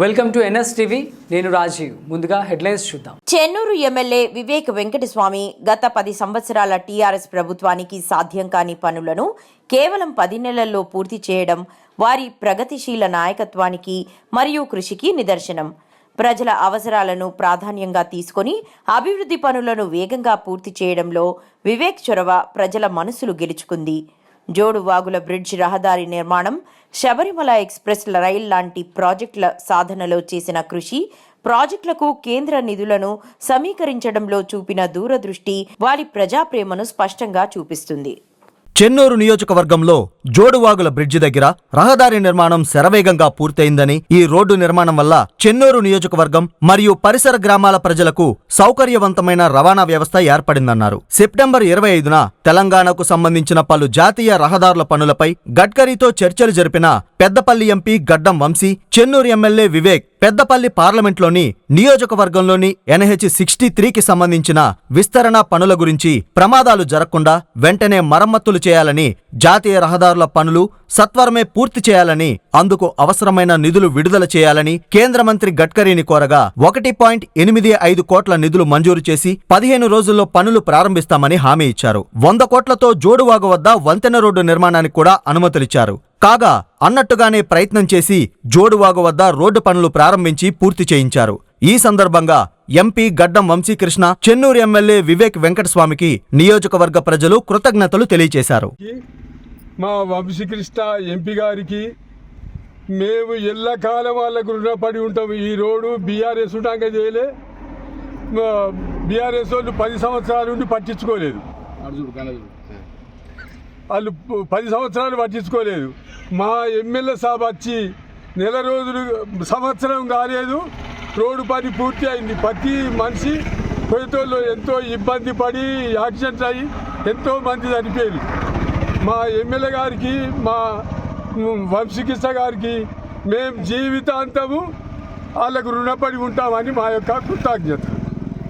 Welcome to NS TV. నేను రాజీవ్. ముందుగా headlines చూద్దాం. చెన్నూరు ఎమ్మెల్యే వివేక్ వెంకటస్వామి గత పది సంవత్సరాల టీఆర్ఎస్ ప్రభుత్వానికి సాధ్యం కాని పనులను కేవలం పది నెలల్లో పూర్తి చేయడం వారి ప్రగతిశీల నాయకత్వానికి మరియు కృషికి నిదర్శనం. ప్రజల అవసరాలను ప్రాధాన్యంగా తీసుకొని అభివృద్ధి పనులను వేగంగా పూర్తి చేయడంలో వివేక్ చొరవ ప్రజల మనసులు గెలుచుకుంది. జోడు వాగుల బ్రిడ్జ్ రహదారి నిర్మాణం శబరిమల ఎక్స్ప్రెస్ రైల్ లాంటి ప్రాజెక్టుల సాధనలో చేసిన కృషి ప్రాజెక్టులకు కేంద్ర నిధులను సమీకరించడంలో చూపిన దూరదృష్టి వారి ప్రజాప్రేమను స్పష్టంగా చూపిస్తుంది. చెన్నూరు నియోజకవర్గంలో జోడువాగుల బ్రిడ్జి దగ్గర రహదారి నిర్మాణం శరవేగంగా పూర్తయిందని ఈ రోడ్డు నిర్మాణం వల్ల చెన్నూరు నియోజకవర్గం మరియు పరిసర గ్రామాల ప్రజలకు సౌకర్యవంతమైన రవాణా వ్యవస్థ ఏర్పడిందన్నారు. సెప్టెంబర్ ఇరవై ఐదున తెలంగాణకు సంబంధించిన పలు జాతీయ రహదారుల పనులపై గడ్కరీతో చర్చలు జరిపిన పెద్దపల్లి ఎంపీ గడ్డం వంశీ చెన్నూరు ఎమ్మెల్యే వివేక్ పెద్దపల్లి పార్లమెంట్లోని నియోజకవర్గంలోని ఎన్హెచ్ సిక్స్టీ త్రీకి సంబంధించిన విస్తరణ పనుల గురించి ప్రమాదాలు జరగకుండా వెంటనే మరమ్మతులు చేయాలని జాతీయ రహదారుల పనులు సత్వరమే పూర్తి చేయాలని అందుకు అవసరమైన నిధులు విడుదల చేయాలని కేంద్ర మంత్రి గడ్కరీని కోరగా ఒకటి పాయింట్ ఎనిమిది ఐదు కోట్ల నిధులు మంజూరు చేసి పదిహేను రోజుల్లో పనులు ప్రారంభిస్తామని హామీ ఇచ్చారు. వంద కోట్లతో జోడువాగు వద్ద వంతెన రోడ్డు నిర్మాణానికి కూడా అనుమతులిచ్చారు. కాగా అన్నట్టుగానే ప్రయత్నం చేసి జోడువాగు వద్ద రోడ్డు పనులు ప్రారంభించి పూర్తి చేయించారు. ఈ సందర్భంగా ఎంపీ గడ్డం వంశీకృష్ణ చెన్నూరు ఎమ్మెల్యే వివేక్ వెంకటస్వామికి నియోజకవర్గ ప్రజలు కృతజ్ఞతలు తెలియజేశారు మా వంశీకృష్ణ ఎంపీ గారికి మేము ఎల్లకాలం వాళ్ళకు రుణపడి ఉంటాం. ఈ రోడ్డు బీఆర్ఎస్ ఉంటాక చేయలే. బీఆర్ఎస్ వాళ్ళు పది సంవత్సరాల నుండి పట్టించుకోలేదు. వాళ్ళు పది సంవత్సరాలు పట్టించుకోలేదు. మా ఎమ్మెల్యే సాబ్ వచ్చి నెల రోజులు సంవత్సరం కాలేదు రోడ్డు పని పూర్తి అయింది. ప్రతి మనిషి కొయ్యతోళ్ళు ఎంతో ఇబ్బంది పడి యాక్సిడెంట్ అయ్యి ఎంతో మంది చనిపోయారు మా ఎమ్మెల్యే గారికి మా వంశీకృష్ణ గారికి మేము జీవితాంతము వాళ్ళకు రుణపడి ఉంటామని మా యొక్క కృతజ్ఞత.